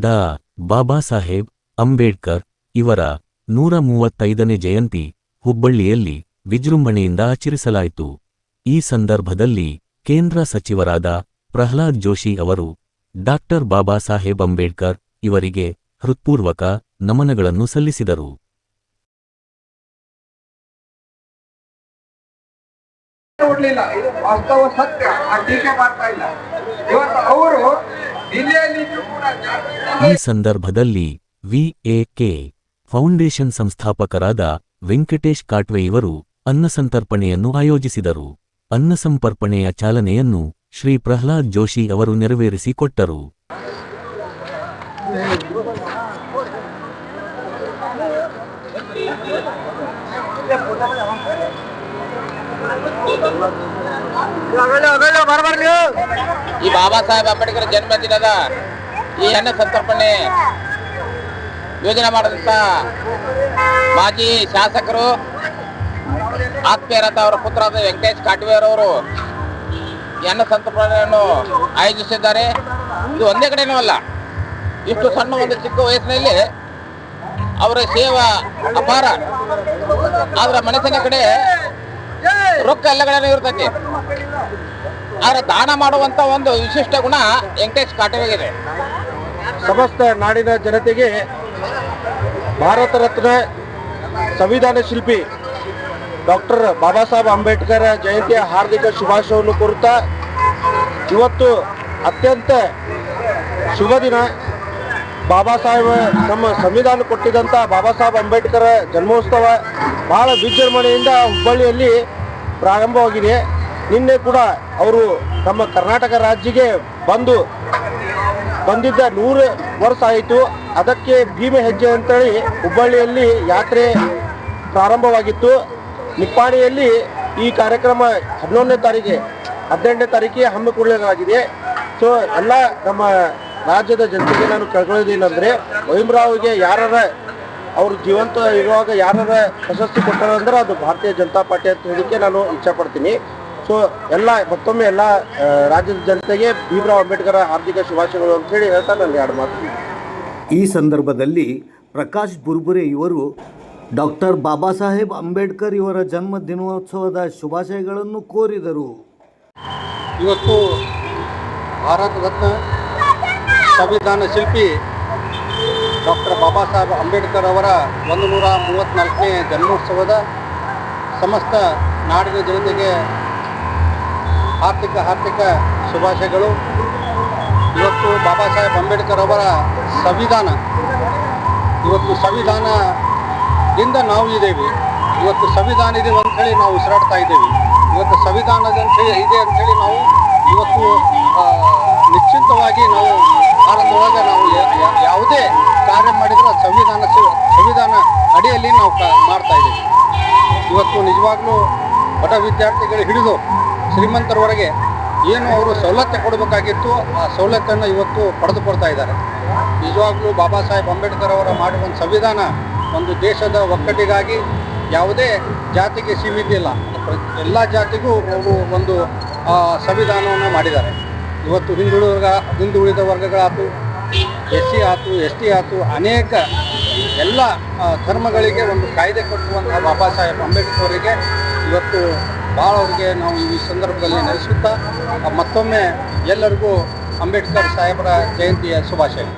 ಡಾ. ಬಾಬಾ ಸಾಹೇಬ್ ಅಂಬೇಡ್ಕರ್ ಇವರ ನೂರ ಮೂವತ್ತೈದನೇ ಜಯಂತಿ ಹುಬ್ಬಳ್ಳಿಯಲ್ಲಿ ವಿಜೃಂಭಣೆಯಿಂದ ಆಚರಿಸಲಾಯಿತು. ಈ ಸಂದರ್ಭದಲ್ಲಿ ಕೇಂದ್ರ ಸಚಿವರಾದ ಪ್ರಹ್ಲಾದ್ ಜೋಶಿ ಅವರು ಡಾಕ್ಟರ್ ಬಾಬಾ ಸಾಹೇಬ್ ಅಂಬೇಡ್ಕರ್ ಇವರಿಗೆ ಹೃತ್ಪೂರ್ವಕ ನಮನಗಳನ್ನು ಸಲ್ಲಿಸಿದರು. ವಾಸ್ತವ ಸತ್ಯ. ಟೀಕೆ ಮಾಡ್ತಾ ಇಲ್ಲ. ಇವತ್ತು ಅವರು ಈ ಸಂದರ್ಭದಲ್ಲಿ ವಿಎಕೆ ಫೌಂಡೇಶನ್ ಸಂಸ್ಥಾಪಕರಾದ ವೆಂಕಟೇಶ್ ಕಾಟ್ವೆ ಇವರು ಅನ್ನಸಂತರ್ಪಣೆಯನ್ನು ಆಯೋಜಿಸಿದರು. ಅನ್ನಸಂಪರ್ಪಣೆಯ ಚಾಲನೆಯನ್ನು ಶ್ರೀ ಪ್ರಹ್ಲಾದ್ ಜೋಶಿ ಅವರು ನೆರವೇರಿಸಿಕೊಟ್ಟರು. ಈ ಬಾಬಾ ಸಾಹೇಬ್ ಅಂಬೇಡ್ಕರ್ ಜನ್ಮದಿನದ ಈ ಅನ್ನ ಸಂತರ್ಪಣೆ ಯೋಜನೆ ಮಾಡಿದಂತ ಮಾಜಿ ಶಾಸಕರು ಆತ್ಮೀಯರಾದ ಅವರ ಪುತ್ರರಾದ ವೆಂಕಟೇಶ್ ಕಾಟ್ವೇರವರು ಈ ಅನ್ನ ಸಂತರ್ಪಣೆಯನ್ನು ಆಯೋಜಿಸಿದ್ದಾರೆ. ಇದು ಒಂದೇ ಕಡೆನೂ ಅಲ್ಲ, ಇಷ್ಟು ಸಣ್ಣ ಒಂದು ಚಿಕ್ಕ ವಯಸ್ಸಿನಲ್ಲಿ ಅವರ ಸೇವಾ ಅಪಾರ. ಅದರ ಮನಸ್ಸಿನ ಕಡೆ ರೊಕ್ಕ ಎಲ್ಲ ಕಡೆನೂ ಇರ್ತೈತಿ. ಆದ್ರೆ ದಾನ ಮಾಡುವಂತ ಒಂದು ವಿಶಿಷ್ಟ ಗುಣ ವೆಂಕಟೇಶ್ ಕಾಟವಾಗಿದೆ ಸಮಸ್ತ ನಾಡಿನ ಜನತೆಗೆ ಭಾರತ ರತ್ನ ಸಂವಿಧಾನ ಶಿಲ್ಪಿ ಡಾಕ್ಟರ್ ಬಾಬಾ ಸಾಹೇಬ್ ಅಂಬೇಡ್ಕರ್ ಜಯಂತಿಯ ಹಾರ್ದಿಕ ಶುಭಾಶಯವನ್ನು ಕೋರುತ್ತಾ ಇವತ್ತು ಅತ್ಯಂತ ಶುಭ ದಿನ. ಬಾಬಾ ಸಾಹೇಬ್ ನಮ್ಮ ಸಂವಿಧಾನ ಕೊಟ್ಟಿದ್ದಂಥ ಬಾಬಾ ಸಾಹೇಬ್ ಅಂಬೇಡ್ಕರ್ ಜನ್ಮೋತ್ಸವ ಬಹಳ ವಿಜೃಂಭಣೆಯಿಂದ ಹುಬ್ಬಳ್ಳಿಯಲ್ಲಿ ಪ್ರಾರಂಭವಾಗಿದೆ. ನಿನ್ನೆ ಕೂಡ ಅವರು ನಮ್ಮ ಕರ್ನಾಟಕ ರಾಜ್ಯಕ್ಕೆ ಬಂದು ಬಂದಿದ್ದ ನೂರು ವರ್ಷ ಆಯಿತು. ಅದಕ್ಕೆ ಭೀಮೆ ಹೆಜ್ಜೆ ಅಂತೇಳಿ ಹುಬ್ಬಳ್ಳಿಯಲ್ಲಿ ಯಾತ್ರೆ ಪ್ರಾರಂಭವಾಗಿತ್ತು. ನಿಪ್ಪಾಣಿಯಲ್ಲಿ ಈ ಕಾರ್ಯಕ್ರಮ ಹನ್ನೊಂದನೇ ತಾರೀಕಿಗೆ ಹದಿನೆಂಟನೇ ತಾರೀಕಿಗೆ ಹಮ್ಮಿಕೊಳ್ಳಲಾಗಿದೆ ಸೊ ಎಲ್ಲ ನಮ್ಮ ರಾಜ್ಯದ ಜನತೆಗೆ ನಾನು ಕೇಳ್ಕೊಳ್ಳೋದೇನೆಂದರೆ ವೈಮ್ರಾವ್ಗೆ ಯಾರ ಅವರು ಜೀವಂತ ಇರುವಾಗ ಯಾರ ಪ್ರಶಸ್ತಿ ಕೊಟ್ಟಾರಂದ್ರೆ ಅದು ಭಾರತೀಯ ಜನತಾ ಪಾರ್ಟಿ ಅಂತ ಹೇಳಲಿಕ್ಕೆ ನಾನು ಇಚ್ಛಪಡ್ತೀನಿ. ಸೊ ಎಲ್ಲ ಮತ್ತೊಮ್ಮೆ ಎಲ್ಲ ರಾಜ್ಯದ ಜನತೆಗೆ ಭೀಮರಾವ್ ಅಂಬೇಡ್ಕರ್ ಹಾರ್ದಿಕ ಶುಭಾಶಯಗಳು ಅಂತ ಹೇಳಿ ಹೇಳ್ತಾ ನನಗೆ ಎರಡು ಮಾತು ಈ ಸಂದರ್ಭದಲ್ಲಿ ಪ್ರಕಾಶ್ ಬುರ್ಬುರೆ ಇವರು ಡಾಕ್ಟರ್ ಬಾಬಾ ಸಾಹೇಬ್ ಅಂಬೇಡ್ಕರ್ ಇವರ ಜನ್ಮ ದಿನೋತ್ಸವದ ಶುಭಾಶಯಗಳನ್ನು ಕೋರಿದರು. ಇವತ್ತು ಭಾರತ ರತ್ನ ಸಂವಿಧಾನ ಶಿಲ್ಪಿ ಡಾಕ್ಟರ್ ಬಾಬಾ ಸಾಹೇಬ್ ಅಂಬೇಡ್ಕರ್ ಅವರ ಒಂದು ನೂರ ಮೂವತ್ತ್ನಾಲ್ಕನೇ ಜನ್ಮೋತ್ಸವದ ಸಮಸ್ತ ನಾಡಿನ ಜನತೆಗೆ ಆರ್ಥಿಕ ಆರ್ಥಿಕ ಶುಭಾಶಯಗಳು. ಇವತ್ತು ಬಾಬಾ ಸಾಹೇಬ್ ಅಂಬೇಡ್ಕರ್ ಅವರ ಸಂವಿಧಾನ. ಇವತ್ತು ಸಂವಿಧಾನದಿಂದ ನಾವು ಇದ್ದೇವೆ. ಇವತ್ತು ಸಂವಿಧಾನ ಇದೆ ಅಂಥೇಳಿ ನಾವು ಉಸಿರಾಡ್ತಾ ಇದ್ದೇವೆ. ಇವತ್ತು ಸಂವಿಧಾನದ ಇದೆ ಇದೆ ಅಂಥೇಳಿ ನಾವು ಇವತ್ತು ನಿಶ್ಚಿಂತವಾಗಿ ನಾವು ಭಾರತದೊಳಗೆ ನಾವು ಯಾವುದೇ ಕಾರ್ಯ ಮಾಡಿದರೂ ಸಂವಿಧಾನ ಸಂವಿಧಾನ ಅಡಿಯಲ್ಲಿ ನಾವು ಮಾಡ್ತಾ ಇದ್ದೇವೆ. ಇವತ್ತು ನಿಜವಾಗ್ಲೂ ಬಡ ವಿದ್ಯಾರ್ಥಿಗಳು ಹಿಡಿದು ಶ್ರೀಮಂತರವರೆಗೆ ಏನು ಅವರು ಸವಲತ್ತು ಕೊಡಬೇಕಾಗಿತ್ತು, ಆ ಸವಲತ್ತನ್ನು ಇವತ್ತು ಪಡೆದುಕೊಳ್ತಾ ಇದ್ದಾರೆ. ನಿಜವಾಗ್ಲೂ ಬಾಬಾ ಸಾಹೇಬ್ ಅಂಬೇಡ್ಕರ್ ಅವರ ಮಾಡಿದ ಸಂವಿಧಾನ ಒಂದು ದೇಶದ ಒಕ್ಕಟ್ಟಿಗಾಗಿ ಯಾವುದೇ ಜಾತಿಗೆ ಸೀಮಿತ ಇಲ್ಲ ಎಲ್ಲ ಜಾತಿಗೂ ಅವರು ಒಂದು ಸಂವಿಧಾನವನ್ನು ಮಾಡಿದ್ದಾರೆ. ಇವತ್ತು ಹಿಂದುಳಿದ ಹಿಂದುಳಿದ ವರ್ಗಗಳಾಯ್ತು ಎಸ್ ಸಿ ಆಯ್ತು ಎಸ್ ಟಿ ಆಯ್ತು ಅನೇಕ ಎಲ್ಲ ಧರ್ಮಗಳಿಗೆ ಒಂದು ಕಾಯ್ದೆ ಕೊಟ್ಟಿರುವಂತಹ ಬಾಬಾ ಸಾಹೇಬ್ ಅಂಬೇಡ್ಕರ್ ಅವರಿಗೆ ಇವತ್ತು ಭಾಳ ಅವರಿಗೆ ನಾವು ಈ ಸಂದರ್ಭದಲ್ಲಿ ನೆಲೆಸುತ್ತಾ ಮತ್ತೊಮ್ಮೆ ಎಲ್ಲರಿಗೂ ಅಂಬೇಡ್ಕರ್ ಸಾಹೇಬರ ಜಯಂತಿಯ ಶುಭಾಶಯ.